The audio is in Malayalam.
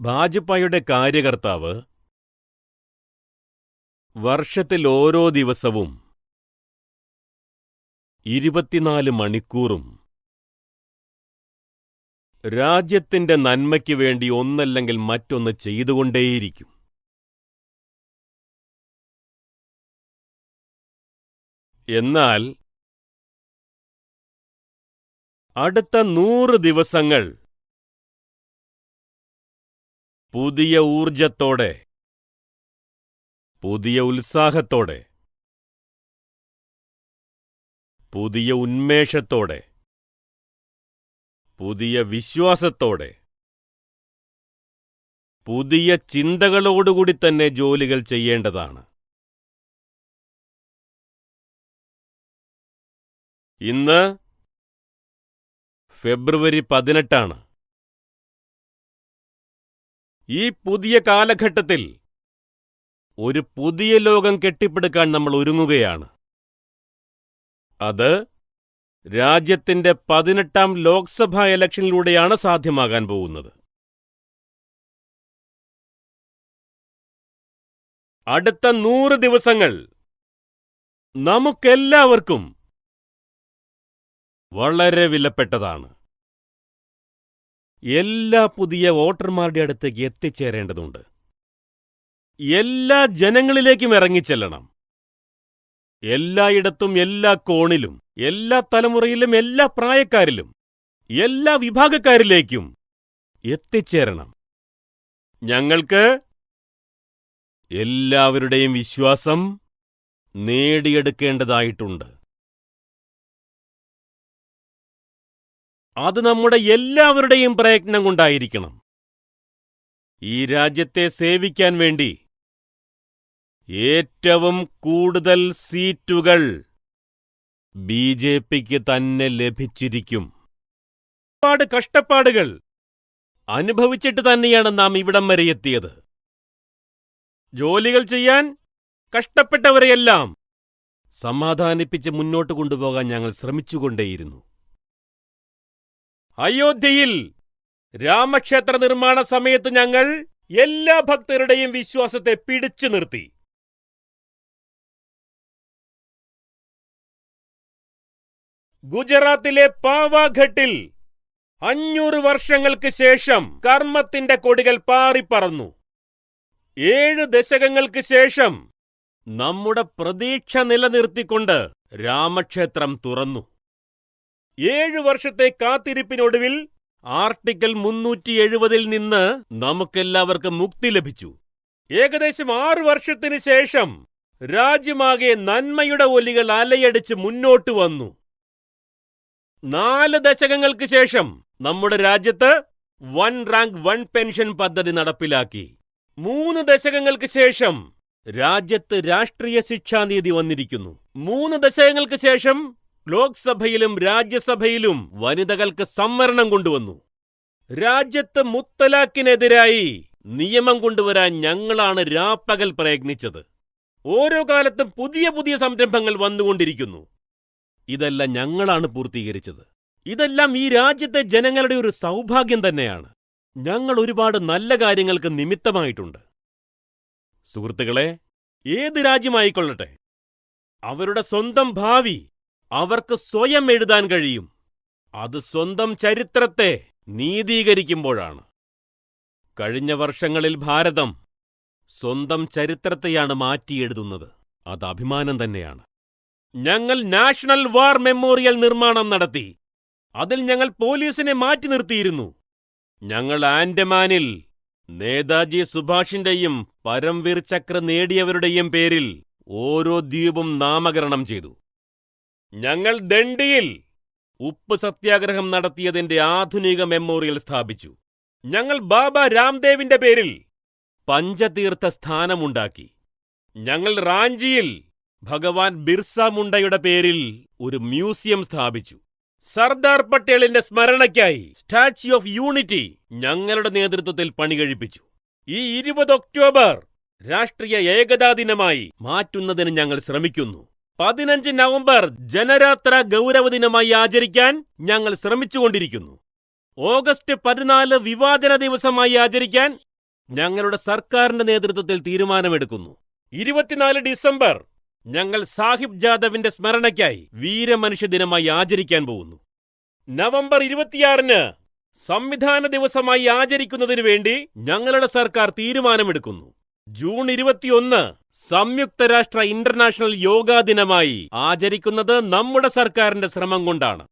ഭാജപ്പായുടെ കാര്യകർത്താവ് വർഷത്തിൽ ഓരോ ദിവസവും ഇരുപത്തിനാല് മണിക്കൂറും രാജ്യത്തിന്റെ നന്മയ്ക്ക് വേണ്ടി ഒന്നല്ലെങ്കിൽ മറ്റൊന്ന് ചെയ്തുകൊണ്ടേയിരിക്കും. എന്നാൽ അടുത്ത നൂറ് ദിവസങ്ങൾ പുതിയ ഊർജത്തോടെ പുതിയ ഉത്സാഹത്തോടെ പുതിയ ഉന്മേഷത്തോടെ പുതിയ വിശ്വാസത്തോടെ പുതിയ ചിന്തകളോടുകൂടി തന്നെ ജോലികൾ ചെയ്യേണ്ടതാണ്. ഇന്ന് ഫെബ്രുവരി പതിനെട്ടാണ്. ഈ പുതിയ കാലഘട്ടത്തിൽ ഒരു പുതിയ ലോകം കെട്ടിപ്പടുക്കാൻ നമ്മൾ ഒരുങ്ങുകയാണ്. അത് രാജ്യത്തിന്റെ പതിനെട്ടാം ലോക്സഭാ ഇലക്ഷനിലൂടെയാണ് സാധ്യമാകാൻ പോകുന്നത്. അടുത്ത നൂറ് ദിവസങ്ങൾ നമുക്കെല്ലാവർക്കും വളരെ വിലപ്പെട്ടതാണ്. എല്ലാ പുതിയ വോട്ടർമാരുടെ അടുത്തേക്ക് എത്തിച്ചേരേണ്ടതുണ്ട്. എല്ലാ ജനങ്ങളിലേക്കും ഇറങ്ങിച്ചെല്ലണം. എല്ലായിടത്തും എല്ലാ കോണിലും എല്ലാ തലമുറയിലും എല്ലാ പ്രായക്കാരിലും എല്ലാ വിഭാഗക്കാരിലേക്കും എത്തിച്ചേരണം. ഞങ്ങൾക്ക് എല്ലാവരുടെയും വിശ്വാസം നേടിയെടുക്കേണ്ടതായിട്ടുണ്ട്. അത് നമ്മുടെ എല്ലാവരുടെയും പ്രയത്നം കൊണ്ടായിരിക്കണം. ഈ രാജ്യത്തെ സേവിക്കാൻ വേണ്ടി ഏറ്റവും കൂടുതൽ സീറ്റുകൾ ബി ജെ പിക്ക് തന്നെ ലഭിച്ചിരിക്കും. ഒരുപാട് കഷ്ടപ്പാടുകൾ അനുഭവിച്ചിട്ട് തന്നെയാണ് നാം ഇവിടം വരെ എത്തിയത്. ജോലികൾ ചെയ്യാൻ കഷ്ടപ്പെട്ടവരെയെല്ലാം സമാധാനിപ്പിച്ച് മുന്നോട്ട് കൊണ്ടുപോകാൻ ഞങ്ങൾ ശ്രമിച്ചുകൊണ്ടേയിരുന്നു. അയോധ്യയിൽ രാമക്ഷേത്ര നിർമ്മാണ സമയത്ത് ഞങ്ങൾ എല്ലാ ഭക്തരുടെയും വിശ്വാസത്തെ പിടിച്ചു നിർത്തി. ഗുജറാത്തിലെ പാവാഘട്ടിൽ അഞ്ഞൂറ് വർഷങ്ങൾക്ക് ശേഷം കർമ്മത്തിന്റെ കൊടികൾ പാറിപ്പറന്നു. ഏഴ് ദശകങ്ങൾക്ക് ശേഷം നമ്മുടെ പ്രതീക്ഷ നിലനിർത്തിക്കൊണ്ട് രാമക്ഷേത്രം തുറന്നു. ഏഴു വർഷത്തെ കാത്തിരിപ്പിനൊടുവിൽ ആർട്ടിക്കിൾ മുന്നൂറ്റി എഴുപതിൽ നിന്ന് നമുക്കെല്ലാവർക്കും മുക്തി ലഭിച്ചു. ഏകദേശം ആറു വർഷത്തിന് ശേഷം രാജ്യമാകെ നന്മയുടെ ഒലികൾ അലയടിച്ച് മുന്നോട്ട് വന്നു. നാല് ദശകങ്ങൾക്ക് ശേഷം നമ്മുടെ രാജ്യത്ത് വൺ റാങ്ക് വൺ പെൻഷൻ പദ്ധതി നടപ്പിലാക്കി. മൂന്ന് ദശകങ്ങൾക്ക് ശേഷം രാജ്യത്ത് രാഷ്ട്രീയ ശിക്ഷാനീതി വന്നിരിക്കുന്നു. മൂന്ന് ദശകങ്ങൾക്ക് ശേഷം ലോക്സഭയിലും രാജ്യസഭയിലും വനിതകൾക്ക് സംവരണം കൊണ്ടുവന്നു. രാജ്യത്ത് മുത്തലാഖിനെതിരായി നിയമം കൊണ്ടുവരാൻ ഞങ്ങളാണ് രാപ്പകൽ പ്രയത്നിച്ചത്. ഓരോ കാലത്തും പുതിയ പുതിയ സംരംഭങ്ങൾ വന്നുകൊണ്ടിരിക്കുന്നു. ഇതെല്ലാം ഞങ്ങളാണ് പൂർത്തീകരിച്ചത്. ഇതെല്ലാം ഈ രാജ്യത്തെ ജനങ്ങളുടെ ഒരു സൗഭാഗ്യം തന്നെയാണ്. ഞങ്ങൾ ഒരുപാട് നല്ല കാര്യങ്ങൾക്ക് നിമിത്തമായിട്ടുണ്ട്. സുഹൃത്തുക്കളെ ഏത് രാജ്യമായിക്കൊള്ളട്ടെ അവരുടെ സ്വന്തം ഭാവി അവർക്ക് സ്വയം എഴുതാൻ കഴിയും. അത് സ്വന്തം ചരിത്രത്തെ നീതീകരിക്കുമ്പോഴാണ്. കഴിഞ്ഞ വർഷങ്ങളിൽ ഭാരതം സ്വന്തം ചരിത്രത്തെയാണ് മാറ്റിയെഴുതുന്നത്. അത് അഭിമാനം തന്നെയാണ്. ഞങ്ങൾ നാഷണൽ വാർ മെമ്മോറിയൽ നിർമ്മാണം നടത്തി. അതിൽ ഞങ്ങൾ പോലീസിനെ മാറ്റി നിർത്തിയിരുന്നു. ഞങ്ങൾ ആൻഡമാനിൽ നേതാജി സുഭാഷിന്റെയും പരംവീർ ചക്ര നേടിയവരുടെയും പേരിൽ ഓരോ ദ്വീപും നാമകരണം ചെയ്തു. ഞങ്ങൾ ദണ്ഡിയിൽ ഉപ്പ് സത്യാഗ്രഹം നടത്തിയതിന്റെ ആധുനിക മെമ്മോറിയൽ സ്ഥാപിച്ചു. ഞങ്ങൾ ബാബ രാംദേവിന്റെ പേരിൽ പഞ്ചതീർത്ഥ സ്ഥാനമുണ്ടാക്കി. ഞങ്ങൾ റാഞ്ചിയിൽ ഭഗവാൻ ബിർസ മുണ്ടയുടെ പേരിൽ ഒരു മ്യൂസിയം സ്ഥാപിച്ചു. സർദാർ പട്ടേലിന്റെ സ്മരണയ്ക്കായി സ്റ്റാച്യു ഓഫ് യൂണിറ്റി ഞങ്ങളുടെ നേതൃത്വത്തിൽ പണികഴിപ്പിച്ചു. ഈ ഇരുപത് ഒക്ടോബർ രാഷ്ട്രീയ ഏകതാ ദിനമായി മാറ്റുന്നതിന് ഞങ്ങൾ ശ്രമിക്കുന്നു. പതിനഞ്ച് നവംബർ ജനരാത്ര ഗൗരവ ദിനമായി ആചരിക്കാൻ ഞങ്ങൾ ശ്രമിച്ചുകൊണ്ടിരിക്കുന്നു. ഓഗസ്റ്റ് പതിനാല് വിവാദന ദിവസമായി ആചരിക്കാൻ ഞങ്ങളുടെ സർക്കാരിന്റെ നേതൃത്വത്തിൽ തീരുമാനമെടുക്കുന്നു. ഇരുപത്തിനാല് ഡിസംബർ ഞങ്ങൾ സാഹിബ് ജാദവിന്റെ സ്മരണയ്ക്കായി വീരമനുഷ്യ ദിനമായി ആചരിക്കാൻ പോകുന്നു. നവംബർ ഇരുപത്തിയാറിന് സംവിധാന ദിവസമായി ആചരിക്കുന്നതിനു വേണ്ടി ഞങ്ങളുടെ സർക്കാർ തീരുമാനമെടുക്കുന്നു. ജൂൺ ഇരുപത്തിയൊന്ന് സംയുക്ത രാഷ്ട്ര ഇന്റർനാഷണൽ യോഗാ ദിനമായി ആചരിക്കുന്നത് നമ്മുടെ സർക്കാരിന്റെ ശ്രമം കൊണ്ടാണ്.